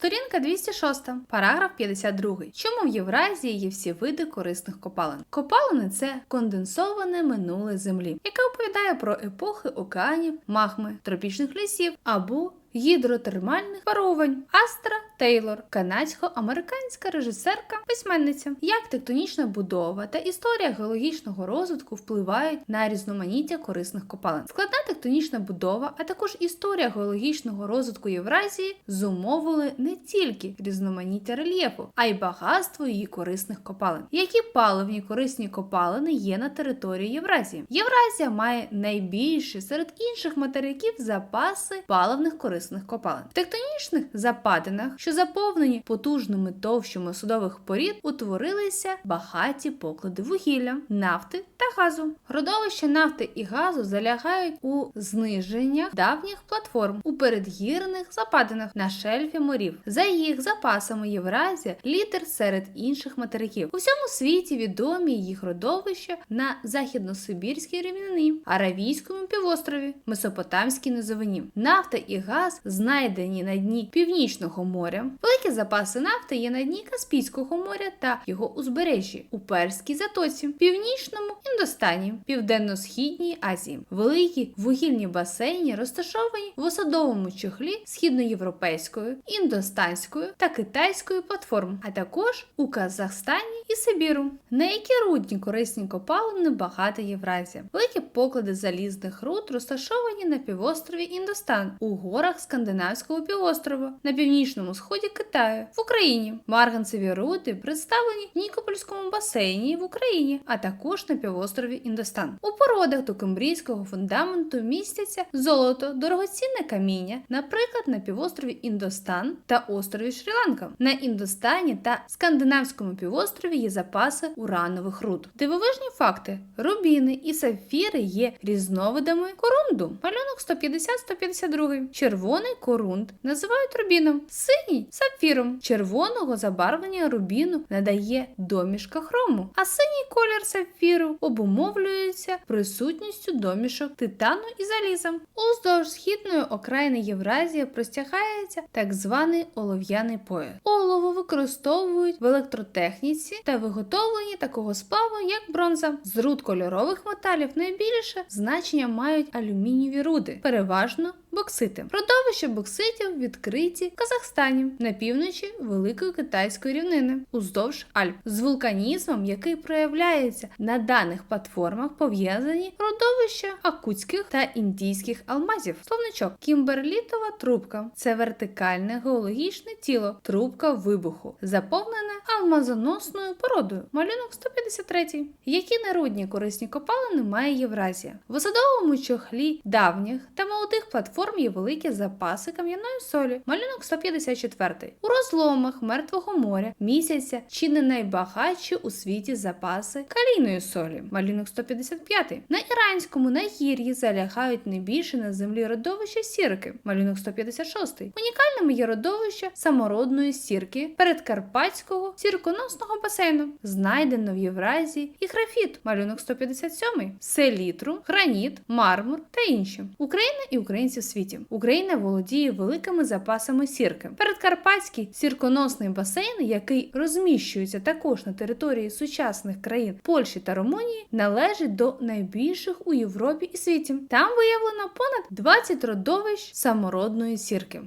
Сторінка 206, параграф 52. Чому в Євразії є всі види корисних копалин? Копалини це конденсоване минуле землі, яке оповідає про епохи океанів, махми, тропічних лісів або гідротермальних парувань. Астра Тейлор, канадсько-американська режисерка, письменниця. Як тектонічна будова та історія геологічного розвитку впливають на різноманіття корисних копалин. Складна тектонічна будова, а також історія геологічного розвитку Євразії зумовили не тільки різноманіття рельєфу, а й багатство її корисних копалин. Які паливні корисні копалини є на території Євразії? Євразія має найбільші серед інших материків запаси паливних корисних копалин. В тектонічних западинах, що заповнені потужними товщами судових порід, утворилися багаті поклади вугілля, нафти та газу. Родовища нафти і газу залягають у зниженнях давніх платформ у передгірних западинах на шельфі морів. За їх запасами Євразія лідер серед інших материків. У всьому світі відомі їх родовища на західносибірській рівнині, Аравійському півострові, Месопотамській низовині. Нафта і газ знайдені на дні Північного моря. Великі запаси нафти є на дні Каспійського моря та його узбережжі у Перській затоці, Північному Індостані, Південно-східній Азії. Великі вугільні басейни розташовані в осадовому чохлі східноєвропейської, індостанської та китайської платформ, а також у Казахстані і Сибіру. На які рудні корисні копалини багата Євразія. Великі поклади залізних руд розташовані на півострові Індостан, у горах Скандинавського півострова, на північному сході Китаю, в Україні. Марганцеві руди представлені в Нікопольському басейні в Україні, а також на півострові Індостан. У породах до кембрійського фундаменту містяться золото, дорогоцінне каміння, наприклад, на півострові Індостан та острові Шрі-Ланка. На Індостані та Скандинавському півострові є запаси уранових руд. Дивовижні факти: рубіни і сапфіри є різновидами корунду. Малюнок 150-152. Червоний корунд називають рубіном, синій сапфіром. Червоного забарвлення рубіну надає домішка хрому, а синій колір сапфіру обумовлюється присутністю домішок титану і заліза. Уздовж східної окраїни Євразії простягається так званий олов'яний пояс. Олово використовують в електротехніці та виготовленні такого сплаву, як бронза. З руд кольорових металів найбільше значення мають алюмінієві руди, переважно боксити. Родовища бокситів відкриті в Казахстані на півночі Великої Китайської рівнини уздовж Альп з вулканізмом, який проявляється на даних платформах, пов'язані родовища акутських та індійських алмазів. Словничок Кімберлітова трубка це вертикальне геологічне тіло, трубка вибуху, заповнене алмазоносною породою. Малюнок 153. Які народні корисні копалини має Євразія? В осадовому чохлі давніх та молодих платформ є великі запаси кам'яної солі. Малюнок 154. У розломах Мертвого моря місяця чи не найбагатші у світі запаси калійної солі. Малюнок 155. На іранському нагір'ї залягають найбільше на землі родовища сірки. Малюнок 156. Унікальними є родовища самородної сірки передкарпатського сірконосного басейну. Знайдено в Євразії і графіт. Малюнок 157. Селітру, граніт, мармур та інші. Україна і українці в світі. Україна володіє великими запасами сірки. Передкарпатський сірконосний басейн, який розміщується також на території сучасних країн Польщі та Румунії, належить до найбільших у Європі і світі. Там виявлено понад 20 родовищ самородної сірки.